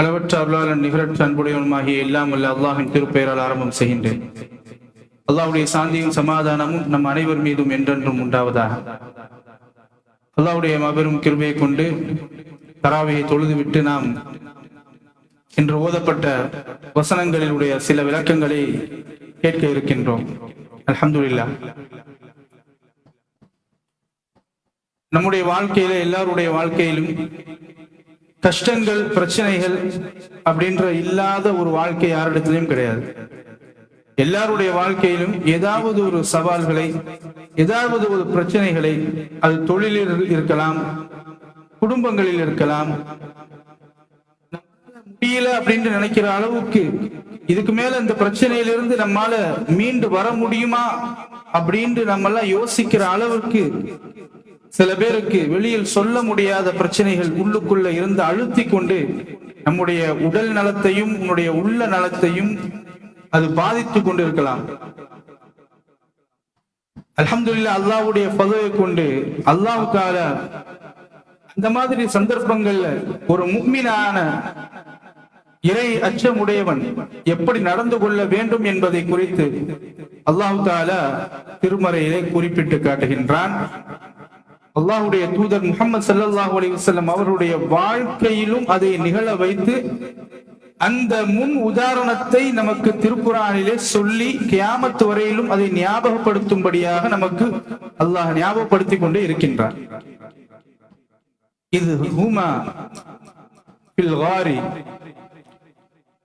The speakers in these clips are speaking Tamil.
அளவற்ற அருளாளன் நிகரற்ற அன்புடையவனுமாகிய எல்லாம் அல்ல அல்லாஹின் திருப்பெயரால் ஆரம்பம் செய்கின்றேன். அல்லாஹ்வுடைய சாந்தியும் சமாதானமும் நம் அனைவர் மீதும் என்றென்றும் உண்டாவதாக. அல்லாவுடைய மாபெரும் கிருபையை கொண்டு தராவையை தொழுதுவிட்டு நாம் இன்று ஓதப்பட்ட வசனங்களினுடைய சில விளக்கங்களை கேட்க இருக்கின்றோம். அலமதுல்லா நம்முடைய வாழ்க்கையில எல்லாருடைய வாழ்க்கையிலும் கஷ்டங்கள் பிரச்சனைகள் அப்படின்ற இல்லாத ஒரு வாழ்க்கை யாரிடத்திலையும் கிடையாது. எல்லாருடைய வாழ்க்கையிலும் ஏதாவது ஒரு சவால்களை ஏதாவது ஒரு பிரச்சனைகளை அது தொழிலில் இருக்கலாம் குடும்பங்களில் இருக்கலாம். முடியல அப்படின்னு நினைக்கிற அளவுக்கு இதுக்கு மேல இந்த பிரச்சனையிலிருந்து நம்மால மீண்டு வர முடியுமா அப்படின்னு நம்ம எல்லாம் யோசிக்கிற அளவுக்கு சில பேருக்கு வெளியில் சொல்ல முடியாத பிரச்சனைகள் உள்ளுக்குள்ள இருந்து அழுத்தி கொண்டு நம்முடைய உடல் நலத்தையும் உன்னுடைய உள்ள நலத்தையும் அது பாதித்து கொண்டு இருக்கலாம் அல்ஹம்துலில்லாஹ் அல்லாஹ்வுடைய பதவியை கொண்டு அல்லாவுக்கால அந்த மாதிரி சந்தர்ப்பங்கள்ல ஒரு முக்மினான இறை அச்சமுடையவன் எப்படி நடந்து கொள்ள வேண்டும் என்பதை குறித்து அல்லாஹு தாலா திருமறையிலே குறிப்பிட்டு காட்டுகின்றான். அல்லாஹுடைய தூதர் முகமது சல்லாஹ் அலி வசல்லம் அவருடைய வாழ்க்கையிலும் அதை நிகழ வைத்து அந்த முன் உதாரணத்தை நமக்கு திருக்குறானிலே சொல்லி கியாமத்து வரையிலும் அதை ஞாபகப்படுத்தும்படியாக நமக்கு அல்லாஹ் ஞாபகப்படுத்தி கொண்டே இருக்கின்றார். இது ஹூமா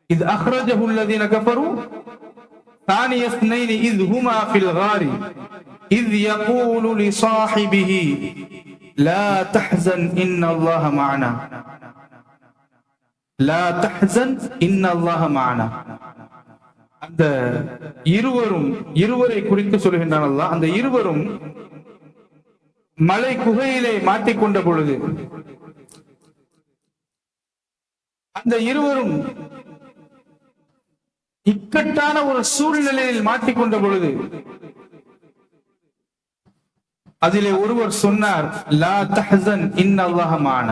இது அஹ்ரஜஹுல்லதீன கஃபரு. தானிய இது ஹூமா ஃபில் إذ هما في الغار إذ يقول لصاحبه لا تحزن إن الله معنا لا تحزن إن الله معنا அந்த இருவரும் இருவரை குறித்து சொல்கின்றான் அல்லாஹ் அந்த இருவரும் மலை குகையிலே மாட்டிக்கொண்ட பொழுது அந்த இருவரும் இக்கட்டான ஒரு சூழ்நிலையில் மாட்டிக்கொண்ட பொழுது அதிலே ஒருவர் சொன்னார் லா தஹசன் இன் அல்லாஹமான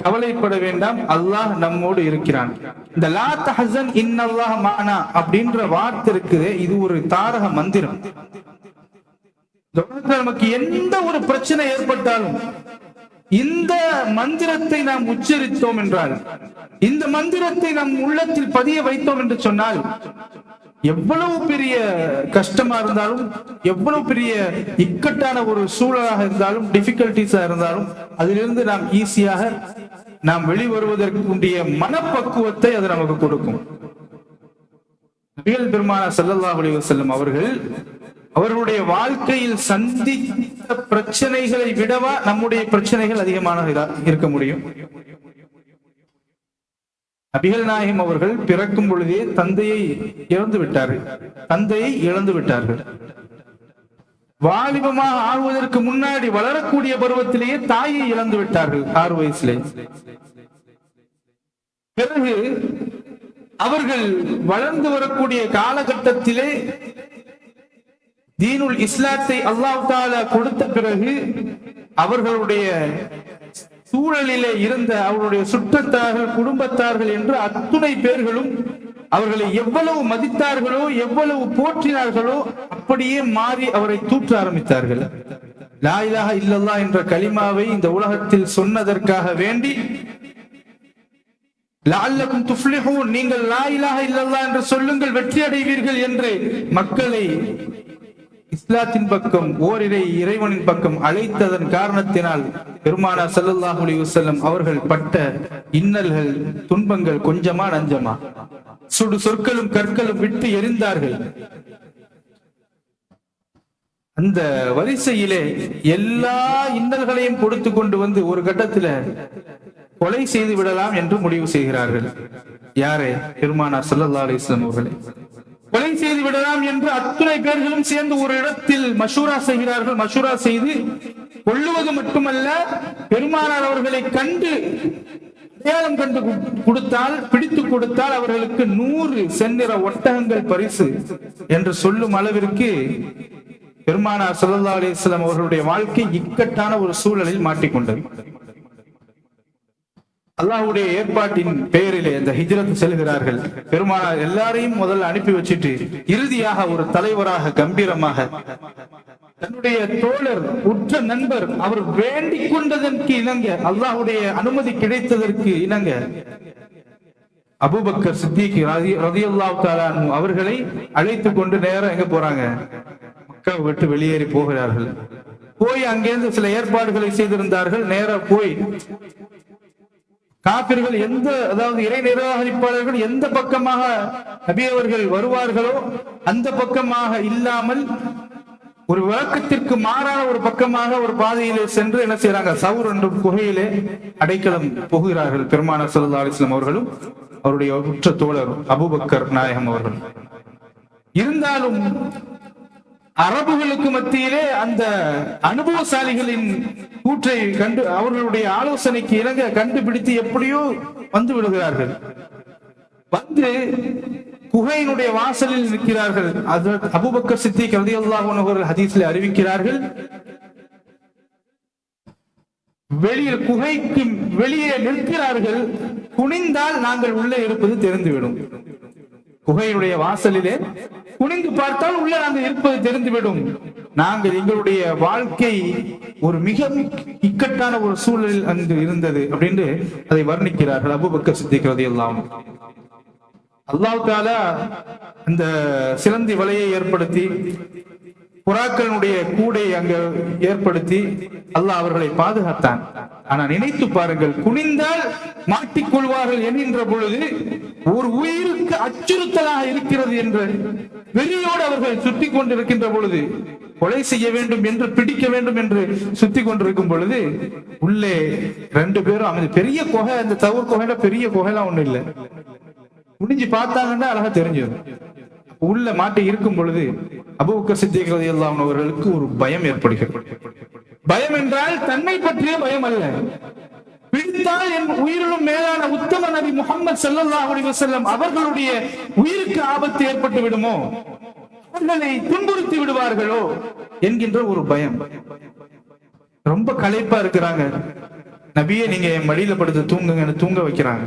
கவலைப்பட வேண்டாம் அல்லாஹ் நம்மோடு இருக்கிறான். இந்த லா தஹசன் இன் அல்லாஹ் மானா அப்படின்ற வார்த்தை இருக்குது இது ஒரு தாரக மந்திரம். நமக்கு எந்த ஒரு பிரச்சனை ஏற்பட்டாலும் இந்த மந்திரத்தை நாம் உச்சரித்தோம் என்றால் இந்த மந்திரத்தை நம் உள்ளத்தில் பதிய வைத்தோம் என்று சொன்னால் எவ்வளவு பெரிய கஷ்டமா இருந்தாலும் எவ்வளவு பெரிய இக்கட்டான ஒரு சூழலாக இருந்தாலும் டிபிகல்டிஸா இருந்தாலும் அதிலிருந்து நாம் ஈஸியாக நாம் வெளிவருவதற்கு உண்டிய மனப்பக்குவத்தை அது நமக்கு கொடுக்கும். நபிகள் பெருமான சல்லல்லாஹு அலைஹி அவர்கள் அவர்களுடைய வாழ்க்கையில் சந்தித்த பிரச்சனைகளை விடவா நம்முடைய பிரச்சனைகள் அதிகமான இருக்க முடியும். நபிகள் நாயகம் அவர்கள் பிறக்கும் பொழுதே தந்தையை இழந்து விட்டார்கள். தந்தையை இழந்து விட்டார்கள். வாலிபமாக ஆகுவதற்கு முன்னாடி வளரக்கூடிய பருவத்திலேயே தாயை இழந்து விட்டார்கள் ஆறு வயசுலே. பிறகு அவர்கள் வளர்ந்து வரக்கூடிய காலகட்டத்திலே தீனுல் இஸ்லாத்தை அல்லாஹ் கொடுத்த பிறகு அவர்களுடைய சூழலிலே இருந்த அவருடைய சுற்றத்தார்கள் குடும்பத்தார்கள் என்று அத்துணை பேர்களும் அவர்களை எவ்வளவு மதித்தார்களோ எவ்வளவு போற்றினார்களோ அப்படியே மாறி அவரை தூற்ற ஆரம்பித்தார்கள். லாயிலாக இல்லல்லா என்ற கலிமாவை இந்த உலகத்தில் சொன்னதற்காக வேண்டி லால்லக்கும் துஃப்லிஹூன் நீங்கள் லாயிலாக இல்லல்லா என்று சொல்லுங்கள் வெற்றி அடைவீர்கள் என்று மக்களை இஸ்லாத்தின் பக்கம் ஓரிரை இறைவனின் பக்கம் அழைத்ததன் காரணத்தினால் பெருமானா சல்லல்லாஹு அலைஹி அவர்கள் பட்ட இன்னல்கள் துன்பங்கள் கொஞ்சமா நஞ்சமா? சுடு சொற்களும் கற்களும் விட்டு எரிந்தார்கள். அந்த வரிசையிலே எல்லா இன்னல்களையும் கொடுத்து கொண்டு வந்து ஒரு கட்டத்துல கொலை செய்து விடலாம் என்று முடிவு செய்கிறார்கள். யாரே? பெருமானா சல்லல்லா அலிஸ்லாம் அவர்களே. கொலை செய்து விடலாம் என்று அத்துணை பேர்களும் சேர்ந்து ஒரு இடத்தில் மஷூரா செய்கிறார்கள். மஷூரா செய்து கொள்ளுவது மட்டுமல்ல பெருமானார் அவர்களை கண்டு அடையாளம் கண்டு கொடுத்தால் பிடித்து கொடுத்தால் அவர்களுக்கு நூறு செந்நிற ஒட்டகங்கள் பரிசு என்று சொல்லும் அளவிற்கு பெருமானார் சல்லா அலிஸ்லாம் அவர்களுடைய வாழ்க்கை இக்கட்டான ஒரு சூழலில் மாட்டிக்கொண்டது. அல்லாஹுடைய ஏற்பாட்டின் பெயரிலே இந்த ஹிஜ்ரத் செல்கிறார்கள். பெருமானார் எல்லாரையும் முதல்ல அனுப்பி வச்சுட்டு இறுதியாக ஒரு தலைவராக கம்பீரமாக தன்னுடைய தோழர் உற்ற நண்பர் அவர் வேண்டிக் கொண்டதற்கு இணங்க அல்லாஹுடைய அனுமதி கிடைத்ததற்கு இணங்க அபூபக்கர் சித்திக் ரதியல்லாஹு தஆலா அன்ஹு அவர்களை அழைத்து கொண்டு நேரம் எங்க போறாங்க? மக்காவை விட்டு வெளியேறி போகிறார்கள். போய் அங்கிருந்து சில ஏற்பாடுகளை செய்திருந்தார்கள். நேரம் போய் காப்பிர்கள் எந்த அதாவது இறை நிராகரிப்பாளர்கள் எந்த பக்கமாக நபி அவர்கள் வருவார்களோ அந்த பக்கமாக இல்லாமல் ஒரு விளக்கத்திற்கு மாறான ஒரு பக்கமாக ஒரு பாதையிலே சென்று என்ன செய்யறாங்க சவுர் என்ற குகையிலே அடைக்கலம் புகுகிறார்கள் பெருமான சல்லா அலிஸ்லாம் அவர்களும் அவருடைய உற்ற தோழர் அபூபக்கர் நாயகம் அவர்கள். இருந்தாலும் அரபுகளுக்கு மத்தியிலே அந்த அனுபவசாலிகளின் கூற்றை கண்டு அவர்களுடைய ஆலோசனைக்கு இணங்க கண்டுபிடித்து எப்படியோ வந்து விடுகிறார்கள். வந்து குகையினுடைய வாசலில் நிற்கிறார்கள். அது அபூபக்கர் சித்திக் ரலியல்லாஹு அன்ஹு அவர்கள் ஹதீஸ்ல அறிவிக்கிறார்கள். வெளியில் குகைக்கு வெளியே நிற்கிறார்கள். குனிந்தால் நாங்கள் உள்ளே இருப்பது தெரிந்துவிடும். குகையுடைய வாசலிலே குனிந்து பார்த்தால் உள்ளே நாங்கள் இருப்பது தெரிந்துவிடும். நாங்கள் எங்களுடைய வாழ்க்கை ஒரு மிக இக்கட்டான ஒரு சூழலில் அங்கு இருந்தது அப்படின்னு அதை வர்ணிக்கிறார்கள் அபுபக்கர் சித்திக்கிறது எல்லாம் அல்லாஹ் தாலா அந்த சிலந்தி வலையை ஏற்படுத்தி புறாக்களுடைய கூடை அங்க ஏற்படுத்தி அல்லாஹ் அவர்களை பாதுகாத்தான். ஆனா நினைத்து பாருங்கள் குனிந்தால் மாட்டிக்கொள்வார்கள் என்கின்ற பொழுது ஒரு உயிருக்கு அச்சுறுத்தலாக இருக்கிறது என்று வெறியோடு அவர்கள் சுத்தி கொண்டிருக்கின்ற பொழுது கொலை செய்ய வேண்டும் என்று பிடிக்க வேண்டும் என்று சுத்தி கொண்டிருக்கும் பொழுது உள்ளே ரெண்டு பேரும் அமைதி. பெரிய குகை அந்த தவறு குகையில பெரிய குகைலாம் ஒண்ணு இல்லை. முடிஞ்சு பார்த்தாங்கன்னா அழகா தெரிஞ்சிடும். உள்ள மாட்டி இருக்கும் பொழுது அபுக்க சித்திகள் எல்லாம் அவர்களுக்கு ஒரு பயம் ஏற்படுகிறது. பயம் என்றால் தன்னை பற்றிய பயம் அல்ல. பிடித்தால் என் உயிரிலும் மேலான உத்தம நபி முகமது சல்லா அலைஹி வஸல்லம் அவர்களுடைய உயிருக்கு ஆபத்து ஏற்பட்டு விடுமோ? அவர்களை துன்புறுத்தி விடுவார்களோ? என்கின்ற ஒரு பயம். ரொம்ப களைப்பா இருக்கிறாங்க. நபியே நீங்க என் மடியில படுத்து தூங்குங்கன்னு தூங்க வைக்கிறாங்க.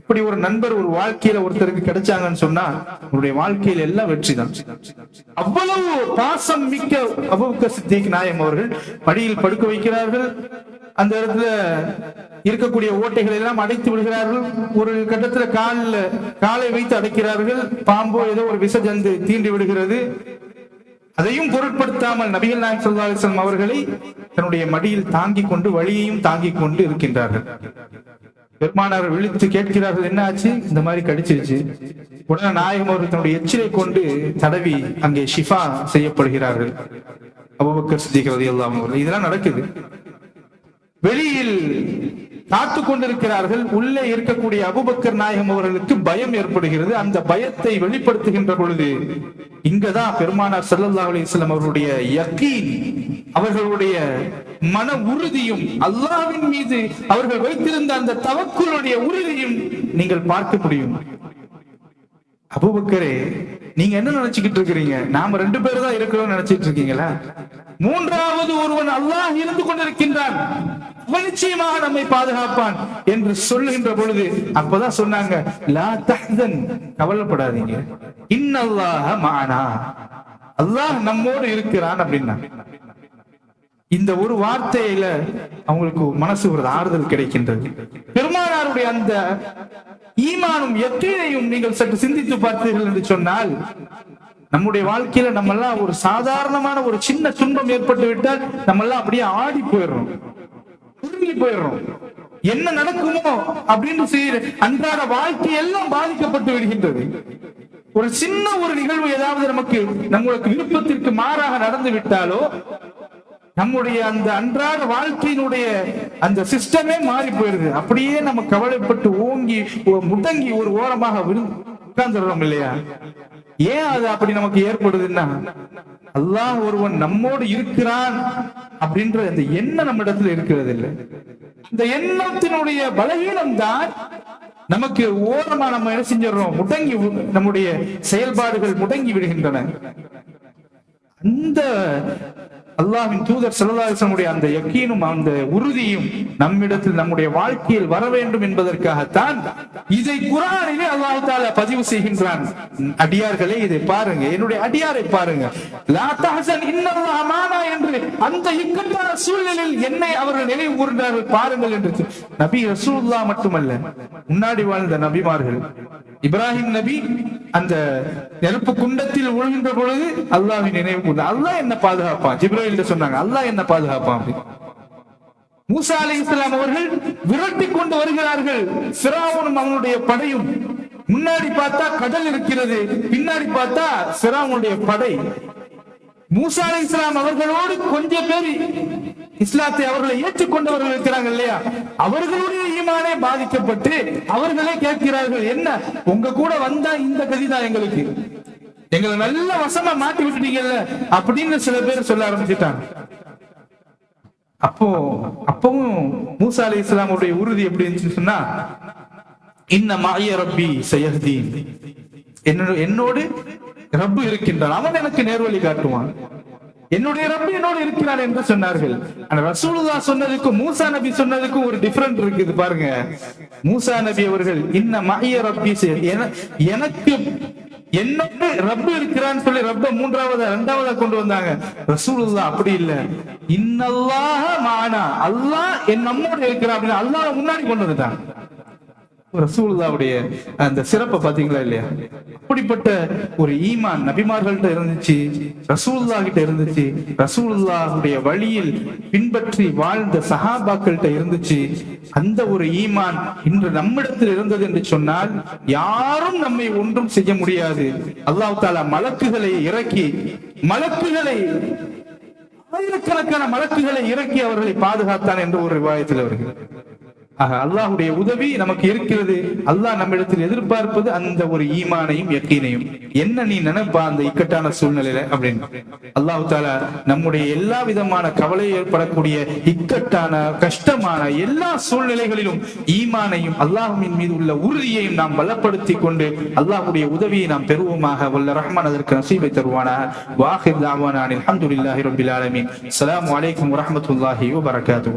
இப்படி ஒரு நண்பர் ஒரு வாழ்க்கையில ஒருத்தருக்கு கிடைச்சாங்கன்னு சொன்னா உங்களுடைய வாழ்க்கையில எல்லாம் வெற்றி தான் அவ்வளவு பாசம் மிக்க அபுக்க சித்திக் நாயம் அவர்கள் படியில் படுக்க வைக்கிறார்கள். அந்த இடத்துல இருக்கக்கூடிய ஓட்டைகளை எல்லாம் அடைத்து விடுகிறார்கள். ஒரு கட்டத்துல காலில் காலை வைத்து அடைக்கிறார்கள். பாம்போ ஏதோ ஒரு விசஜந்து தீண்டி விடுகிறது. அதையும் பொருட்படுத்தாமல் நபிகள் நாயக் ஸல்லல்லாஹு அவர்களை தன்னுடைய மடியில் தாங்கிக் கொண்டு வழியையும் தாங்கிக் கொண்டு இருக்கின்றார்கள். பெருமானார் விழித்து கேட்கிறார்கள் என்ன ஆச்சு? இந்த மாதிரி கடிச்சிருச்சு. உடனே நாயகம் அவர்கள் தன்னுடைய எச்சிலை கொண்டு தடவி அங்கே ஷிஃபா செய்யப்படுகிறார்கள். அபுபக்கர் சித்திக் எல்லாம் அவர்கள். இதெல்லாம் நடக்குது. வெளியில் காத்து கொண்டிருக்கிறார்கள். உள்ளே இருக்கக்கூடிய அபுபக்கர் நாயகம் அவர்களுக்கு பயம் ஏற்படுகிறது. அந்த பயத்தை வெளிப்படுத்துகின்ற பொழுது இங்கதான் பெருமானார் சல்லல்லா அலைஹி அவர்களுடைய யக்கீன் அவர்களுடைய மன உறுதியும் அல்லாஹ்வின் மீது அவர்கள் வைத்திருந்த அந்த தவக்குளுடைய உறுதியும் நீங்கள் பார்க்க முடியும். அபுபக்கரே நீங்க என்ன நினைச்சுக்கிட்டு இருக்கிறீங்க? நாம ரெண்டு பேர் தான் இருக்கிறோம் நினைச்சிட்டு இருக்கீங்களா? மூன்றாவது ஒருவன் அல்லாஹ் இருந்து கொண்டிருக்கின்றான். அவன் நிச்சயமாக நம்மை பாதுகாப்பான் என்று சொல்லுகின்ற பொழுது அப்பதான் சொன்னாங்க லா தஹ்சன். கவலைப்படாதீங்க. இன்னல்லாஹ மானா. அல்லாஹ் நம்மோடு இருக்கிறான் அப்படின்னா. இந்த ஒரு வார்த்தையில அவங்களுக்கு மனசு ஒரு ஆறுதல் கிடைக்கின்றது. பெருமானாருடைய அந்த ஈமானும் எத்தனையும் நீங்கள் சற்று சிந்தித்து பார்த்தீர்கள் என்று சொன்னால் நம்முடைய வாழ்க்கையில நம்ம எல்லாம் ஒரு சாதாரணமான ஒரு சின்ன துன்பம் ஏற்பட்டு விட்டால் நம்ம எல்லாம் அப்படியே ஆடி போயிடுறோம். திரும்பி போயிடுறோம். என்ன நடக்குமோ அப்படின்னு அன்றாட வாழ்க்கை எல்லாம் பாதிக்கப்பட்டு விடுகின்றது. ஒரு சின்ன ஒரு நிகழ்வு ஏதாவது நமக்கு நம்மளுக்கு விருப்பத்திற்கு மாறாக நடந்து விட்டாலோ நம்முடைய அந்த அன்றாட வாழ்க்கையினுடைய அந்த சிஸ்டமே மாறி போயிருது அப்படியே நம்ம கவலைப்பட்டு ஓங்கி முடங்கி ஒரு ஓரமாக விழு- உட்கார்ந்துடுறோம் இல்லையா? ஏன் அது அப்படி நமக்கு ஏற்படுதுன்னா அல்லாஹ் ஒருவன் நம்மோடு இருக்கிறான் அப்படின்ற அந்த எண்ணம் நம்ம இடத்துல இருக்கிறது இல்லை இந்த எண்ணத்தினுடைய பலவீனம் தான் நமக்கு ஓரமா நம்ம என்ன செஞ்சிடறோம்? முடங்கி நம்முடைய செயல்பாடுகள் முடங்கி விடுகின்றன. அந்த அல்லாவின் தூதர் செல்லாசனுடைய அந்த யக்கீனும் அந்த உறுதியும் நம்மிடத்தில் நம்முடைய வாழ்க்கையில் வர வேண்டும் என்பதற்காகத்தான் இதை குரானிலே அல்லாஹு தாலா பதிவு செய்கின்றான். அடியார்களே இதை பாருங்க. என்னுடைய அடியாரை பாருங்க. மானா என்று அந்த இக்கட்டான சூழ்நிலையில் என்னை அவர்கள் நினைவு கூர்ந்தார்கள் பாருங்கள் என்று நபி ரசூல்லா மட்டுமல்ல முன்னாடி வாழ்ந்த நபிமார்கள் இப்ராஹிம் நபி அந்த நெருப்பு குண்டத்தில் உழுகின்ற பொழுது அல்லாஹ்வின் நினைவு கூட அல்லாஹ் என்ன பாதுகாப்பான்? ஜிப்ராஹிம் சொன்னாங்க அல்லாஹ் என்ன பாதுகாப்பான்? மூசா அலை இஸ்லாம் அவர்கள் விரட்டி கொண்டு வருகிறார்கள். சிராவனும் அவனுடைய படையும். முன்னாடி பார்த்தா கடல் இருக்கிறது பின்னாடி பார்த்தா சிராவனுடைய படை. மூசா அலி இஸ்லாம் அவர்களோடு கொஞ்சம் பேர் இஸ்லாத்தை அவர்களை ஏற்றுக்கொண்டவர்கள் இருக்கிறாங்க இல்லையா? அவர்களுடைய ஈமானே பாதிக்கப்பட்டு அவர்களே கேட்கிறார்கள் என்ன? உங்க கூட வந்தா இந்த கதிதான் எங்களுக்கு. எங்களை நல்ல வசமா மாட்டி விட்டுட்டீங்கல்ல? அப்படின்னு சில பேர் சொல்ல ஆரம்பிச்சுட்டாங்க. அப்போ அப்பவும் மூசா அலி இஸ்லாமுடைய உறுதி எப்படி இருந்துச்சுன்னு சொன்னா இன்ன மாய ரப்பி சயஹ்தீன். என்னோட என்னோடு ரப்பு இருக்கின்றான். அவன் எனக்கு நேர்வழி காட்டுவான். என்னுடைய ரப்பு என்னோடு இருக்கிறார் என்று சொன்னார்கள். ஆனா ரசூலுதா சொன்னதுக்கும் மூசா நபி சொன்னதுக்கும் ஒரு டிஃபரெண்ட் இருக்குது பாருங்க. மூசா நபி அவர்கள் இன்ன மாய ரப்பி என- எனக்கு என்னோடு ரப்பு இருக்கிறான்னு சொல்லி ரப்ப மூன்றாவது இரண்டாவதா கொண்டு வந்தாங்க. ரசூலுல்லா அப்படி இல்ல. இன்னல்லாக மானா அல்லாஹ் என் நம்மோடு இருக்கிறான் அப்படின்னு அல்லாஹ் முன்னாடி கொண்டு வந்துட்டான். ரசூலுல்லாவுடைய அந்த சிறப்பை பாத்தீங்களா இல்லையா? அப்படிப்பட்ட ஒரு ஈமான் நபிமார்கள்ட்ட இருந்துச்சு ரசூல்லா கிட்ட இருந்துச்சு ரசூல்லாவுடைய வழியில் பின்பற்றி வாழ்ந்த சஹாபாக்கள்கிட்ட இருந்துச்சு. அந்த ஒரு ஈமான் இன்று நம்மிடத்தில் இருந்தது என்று சொன்னால் யாரும் நம்மை ஒன்றும் செய்ய முடியாது. அல்லாஹு தாலா மலக்குகளை இறக்கி மலக்குகளை ஆயிரக்கணக்கான மலக்குகளை இறக்கி அவர்களை பாதுகாத்தான் என்று ஒரு விவாதத்தில் வருகிறது. ஆக அல்லாஹுடைய உதவி நமக்கு இருக்கிறது. அல்லாஹ் நம்மிடத்தில் எதிர்பார்ப்பது அந்த ஒரு ஈமானையும் யக்கீனையும். என்ன நீ நினைப்பா அந்த இக்கட்டான சூழ்நிலையில அப்படின்னு. அல்லாஹ் தாலா நம்முடைய எல்லா விதமான கவலை ஏற்படக்கூடிய இக்கட்டான கஷ்டமான எல்லா சூழ்நிலைகளிலும் ஈமானையும் அல்லாஹுவின் மீது உள்ள உறுதியையும் நாம் பலப்படுத்தி கொண்டு அல்லாஹ்வுடைய உதவியை நாம் பெறுவோமாக. வல்ல ரஹ்மான் அதற்கு நசீபை தருவானா. வாஹிர் தாவானின் அஹமதுல்லாஹி ரபில் ஆலமின். அலாம் வலைக்கம் வரமத்துல்லாஹி வபரகாத்துஹு.